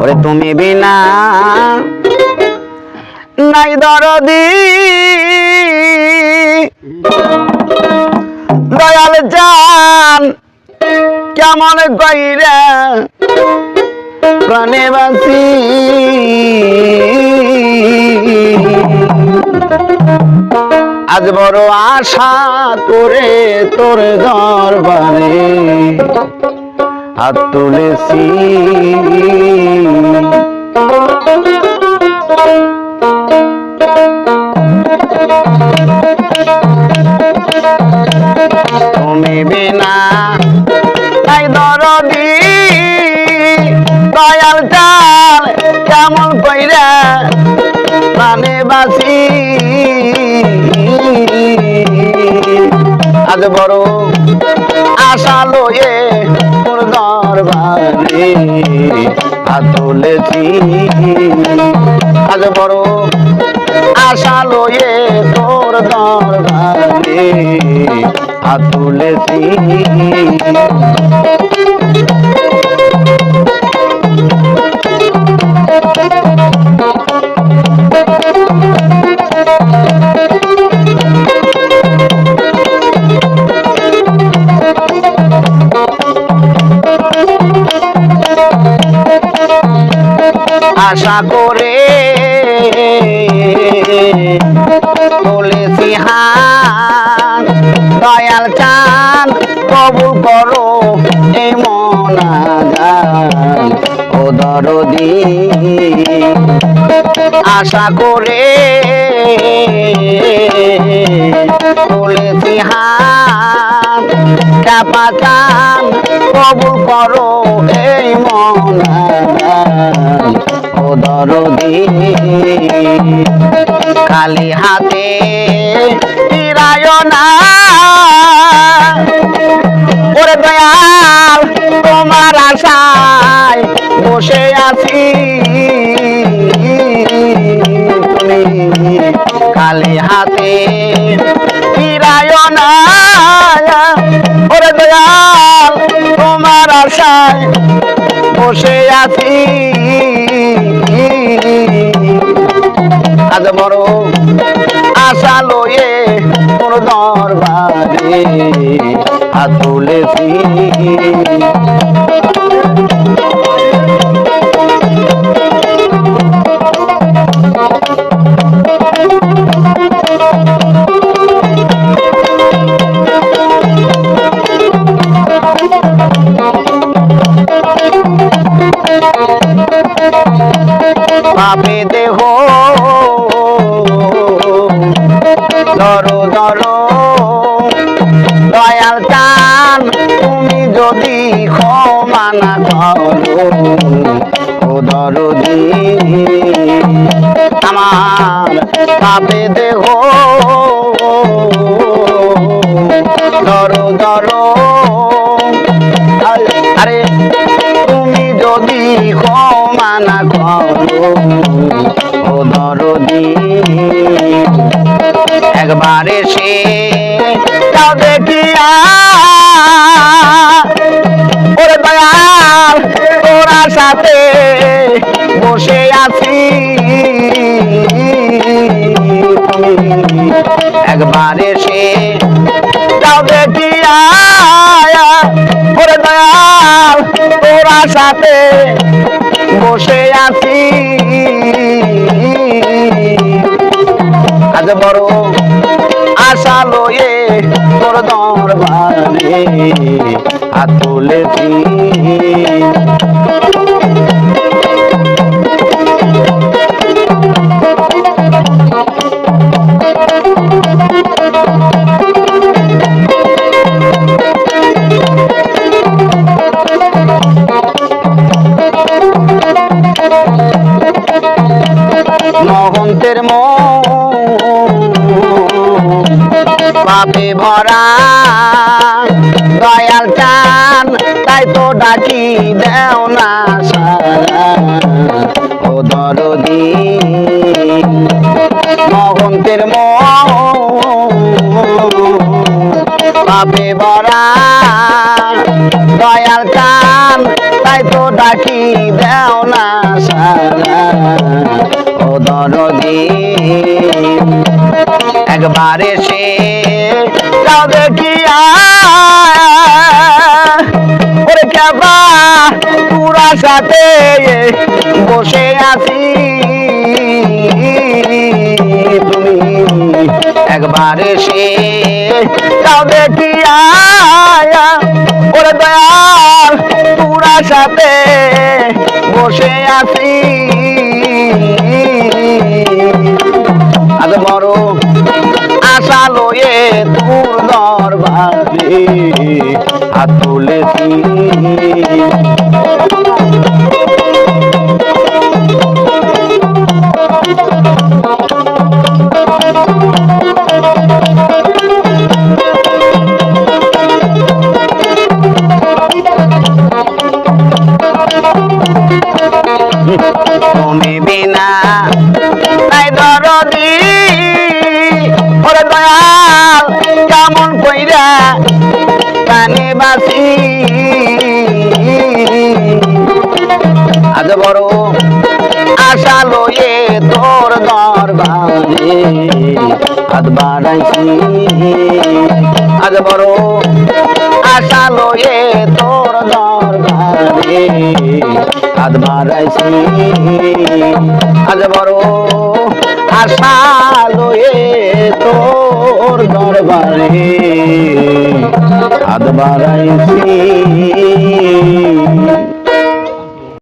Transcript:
ওরে তুমি বিনা নাই দরদি। দয়াল জান, কেমন কইরা প্রাণে বাসি আজ বড় আশা করে তোর দরবারে হাত তুলেছি। তুমি বিনা তাই দরদি দয়াল চাল কেমন কইরা প্রাণে বাসি আজ বড় আজ বড় আশা লয়ে তোর দরবারে হাত তুলেছি আশা করে তুলেছি হাত দয়াল চান কবুল করো এই মনাজান ও দরদি। আশা করে তুলেছি হাত চাপা চান কবুল করো এই ও দরদি। খালি হাতে ফিরায় না। ওরে দয়াল, তোমার আশায় বসে আছি। খালি হাতে ফিরায় না। ওরে দয়াল, তোমার আশায় বসে আছি। আজ বড় আশা লয়ে কোন দরবারে হাত তুলেছি। তুমি যদি ক্ষমা না করো দরদি, আমার পাপে দেহ। ধরো ধরো। আরে, তুমি যদি ক্ষমা না করো, ও দরদি, একবার যাও দেখিয়া ওরে দয়াল তোরা সাথে বসে আছি। একবার এসে যাও দেখিয়া ওরে দয়াল তোরা সাথে বসে আছি। আজ বড় আশা লয়ে তোর দরবারে তুলেছি মহন্তের ভরা। দয়াল চান, তাই তো ডাকি দেও না সারা ও দরদি, মহন্তের পাপে বরা দয়াল চান, তাই তো ডাকি দেও না ও দরদি। একবার পুরা সাথে বসে আছি। তুমি একবার এসে যাও দেখিয়া ওরে দয়াল পুরা সাথে বসে আছি। আশা লয়ে তোর দরবারে হাত তুলেছি। কেমন কইরা কানে বাসি আজ বড় আশা লয়ে তোর দরবারে হাত বাড়াইছি। আজ বড় আশা লয়ে তোর দরবারে হাত বাড়াইছি। আজ বড় আশা লয়ে তোর দরবারে। হাত বাড়াইছি